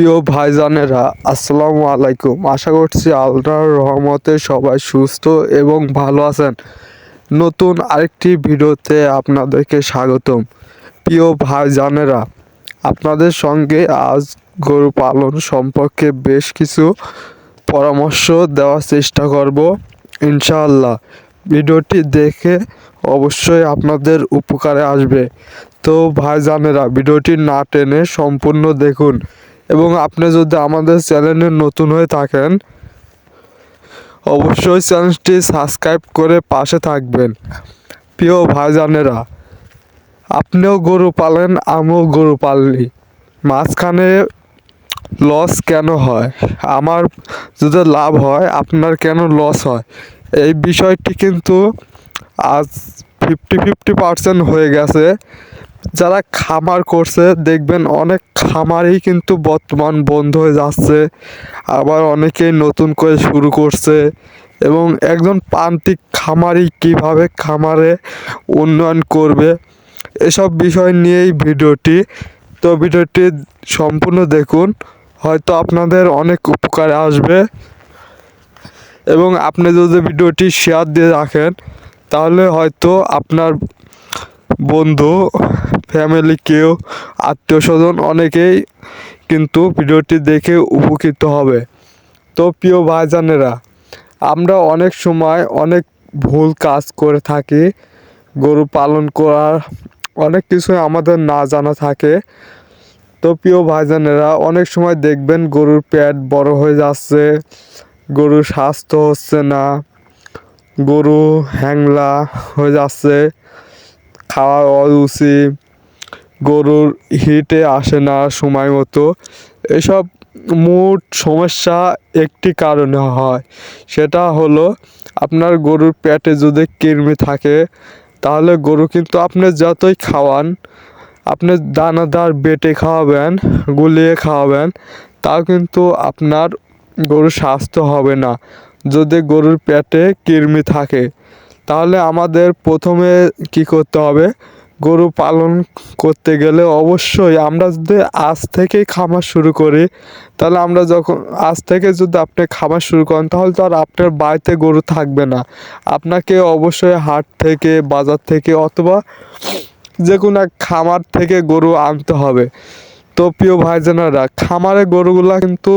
প্রিয় ভাইজানেরা, আসসালামু আলাইকুম। আশা করছি আল্লাহর রহমতে সবাই সুস্থ এবং ভালো আছেন। নতুন আরেকটি ভিডিওতে আপনাদেরকে স্বাগতম। প্রিয় ভাইজানেরা, আপনাদের সঙ্গে আজ গরু পালন সম্পর্কে বেশ কিছু পরামর্শ দেওয়ার চেষ্টা করব, ইনশাআল্লাহ। ভিডিওটি দেখে অবশ্যই আপনাদের উপকারে আসবে। তো ভাইজানেরা, ভিডিওটি না টেনে সম্পূর্ণ দেখুন। এবং আপনি যদি আমাদের চ্যানেলে নতুন হয়ে থাকেন, অবশ্যই চ্যানেলটি সাবস্ক্রাইব করে পাশে থাকবেন। প্রিয় ভাইজানেরা, আপনিও গরু পালেন, আমিও গরু পালনি মাঝখানে লস কেন হয়? আমার যদি লাভ হয়, আপনার কেন লস হয়? এই বিষয়টি কিন্তু আজ ফিফটি ফিফটি পার্সেন্ট হয়ে গেছে। যারা খামার করছে, দেখবেন অনেক খামারই কিন্তু বর্তমান বন্ধ হয়ে যাচ্ছে। আবার অনেকেই নতুন করে শুরু করছে এবং একজন প্রান্তিক খামারি কীভাবে খামারে উন্নয়ন করবে, এসব বিষয় নিয়েই ভিডিওটি। তো ভিডিওটি সম্পূর্ণ দেখুন, হয়তো আপনাদের অনেক উপকারে আসবে। এবং আপনি যদি ভিডিওটি শেয়ার দিয়ে রাখেন, তাহলে হয়তো আপনার বন্ধু ফ্যামিলি কেউ আত্মীয় স্বজন অনেকেই কিন্তু ভিডিওটি দেখে উপকৃত হবে। তো প্রিয় ভাইজানেরা, আমরা অনেক সময় অনেক ভুল কাজ করে থাকি, গরু পালন করার অনেক কিছুই আমাদের না জানা থাকে। তো প্রিয় ভাইজানেরা, অনেক সময় দেখবেন গরুর পেট বড় হয়ে যাচ্ছে, গরুর স্বাস্থ্য হচ্ছে না, গরু হ্যাংলা হয়ে যাচ্ছে খাওয়ার অরুচি গরুর হিটে আসে না সময় মতো। এসব মোট সমস্যা একটি কারণে হয়। সেটা হলো, আপনার গরুর পেটে যদি কৃমি থাকে, তাহলে গরু কিন্তু আপনি যতই খাওয়ান, আপনি দানাদার বেটে খাওয়াবেন, গুলিয়ে খাওয়াবেন, তাও কিন্তু আপনার গরুর স্বাস্থ্য হবে না। যদি গরুর পেটে কৃমি থাকে, তাহলে আমাদের প্রথমে কি করতে হবে গরু পালন করতে গেলে অবশ্যই আমরা যদি আজ থেকেই খামার শুরু করি, তাহলে আমরা যখন, আজ থেকে যদি আপনি খামার শুরু করেন, তাহলে তো আর আপনার বাড়িতে গরু থাকবে না। আপনাকে অবশ্যই হাট থেকে, বাজার থেকে অথবা যে কোনো এক খামার থেকে গরু আনতে হবে। তো প্রিয় ভাইজানেরা, খামারে গরুগুলা কিন্তু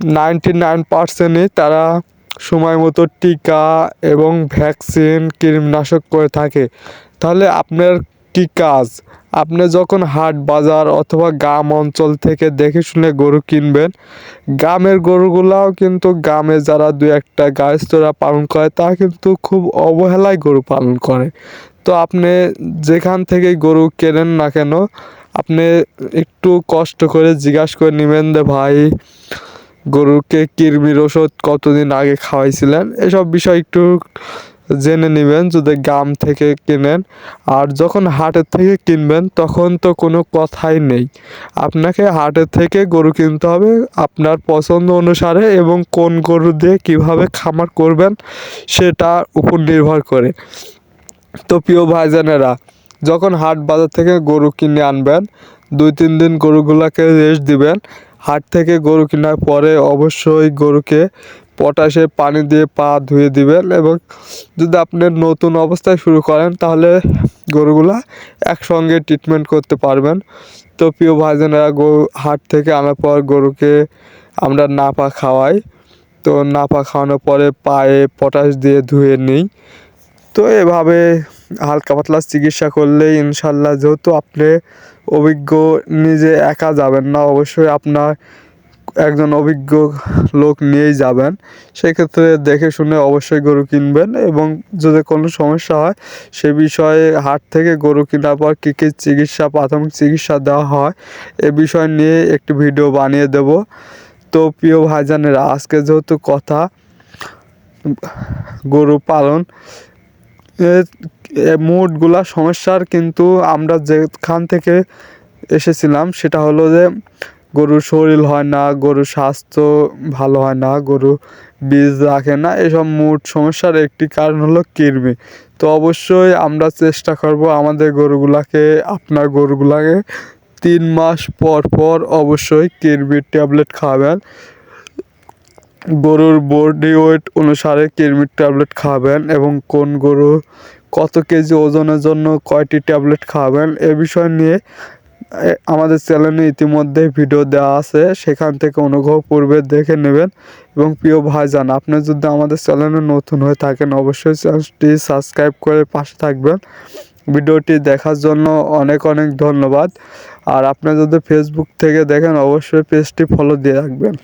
নাইনটি নাইন পার্সেন্টই তারা সময় মতো টিকা এবং ভ্যাকসিন কীটনাশক করে থাকে। তাহলে আপনার কি কাজ? আপনি যখন হাট বাজার অথবা গ্রাম অঞ্চল থেকে দেখে শুনে গরু কিনবেন, গ্রামের গরুগুলাও কিন্তু গ্রামে যারা দু একটা গাছতরা পালন করে তা কিন্তু খুব অবহেলায় গরু পালন করে। তো আপনি যেখান থেকে গরু কেনেন না কেন, আপনি একটু কষ্ট করে জিজ্ঞাসা করে নেবেন যে, ভাই গরুকে কৃমির ওষুধ কতদিন আগে খাওয়াইছিলেন? এসব বিষয় একটু জেনে নেবেন, যদি গ্রাম থেকে কেনেন। আর যখন হাটের থেকে কিনবেন, তখন তো কোনো কথাই নেই। আপনাকে হাটের থেকে গরু কিনতে হবে আপনার পছন্দ অনুসারে এবং কোন গরু দিয়ে কীভাবে খামার করবেন সেটার উপর নির্ভর করে। তো প্রিয় ভাইজানেরা, যখন হাট বাজার থেকে গরু কিনে আনবেন, দুই তিন দিন গরুগুলোকে রেস্ট দিবেন হাট থেকে গরু কেনার পরে অবশ্যই গরুকে পটাশে পানি দিয়ে পা ধুয়ে দিবেন এবং যদি আপনি নতুন অবস্থায় শুরু করেন তাহলে গরুগুলা একসঙ্গে ট্রিটমেন্ট করতে পারবেন। তো প্রিয় ভাইজানেরা, গরু হাট থেকে আনার পর গরুকে আমরা নাপা খাওয়াই। তো নাপা খাওয়ানোর পরে পায়ে পটাশ দিয়ে ধুয়ে নিই। তো এভাবে হালকা পাতলা চিকিৎসা করলে ইনশাল্লাহ যেহেতু আপনি অভিজ্ঞ, নিজে একা যাবেন না, অবশ্যই আপনার একজন অভিজ্ঞ লোক নিয়েই যাবেন। সেক্ষেত্রে দেখে শুনে অবশ্যই গরু কিনবেন এবং যদি কোনো সমস্যা হয়, সে বিষয়ে হাট থেকে গরু কেনার পর কী কী চিকিৎসা, প্রাথমিক চিকিৎসা দেওয়া হয়, এ বিষয় নিয়ে একটি ভিডিও বানিয়ে দেব। তো প্রিয় ভাইজানেরা, আজকে যেহেতু কথা, গরু পালন মুডগুলা সমস্যার কিন্তু আমরা যেখান থেকে এসেছিলাম সেটা হলো যে গরুর শরীর হয় না, গরুর স্বাস্থ্য ভালো হয় না, গরু বীজ রাখে না, এসব মুড সমস্যার একটি কারণ হলো কৃমি। তো অবশ্যই আমরা চেষ্টা করব আমাদের গরুগুলাকে, আপনার গরুগুলাকে তিন মাস পর পর অবশ্যই কিরমির ট্যাবলেট খাবেন। গরুর বডি ওয়েট অনুসারে কিরমির ট্যাবলেট খাবেন এবং কোন গরু কত কেজি ওজনের জন্য কয়টি ট্যাবলেট খাবেন, এ বিষয় নিয়ে আমাদের চ্যানেলে ইতিমধ্যে ভিডিও দেওয়া আছে, সেখান থেকে অনুগ্রহ পূর্বে দেখে নেবেন। এবং প্রিয় ভাইজান, আপনি যদি আমাদের চ্যানেলে নতুন হয়ে থাকেন, অবশ্যই চ্যানেলটি সাবস্ক্রাইব করে পাশে থাকবেন। ভিডিওটি দেখার জন্য অনেক অনেক ধন্যবাদ। আর আপনি যদি ফেসবুক থেকে দেখেন, অবশ্যই পেজটি ফলো দিয়ে রাখবেন।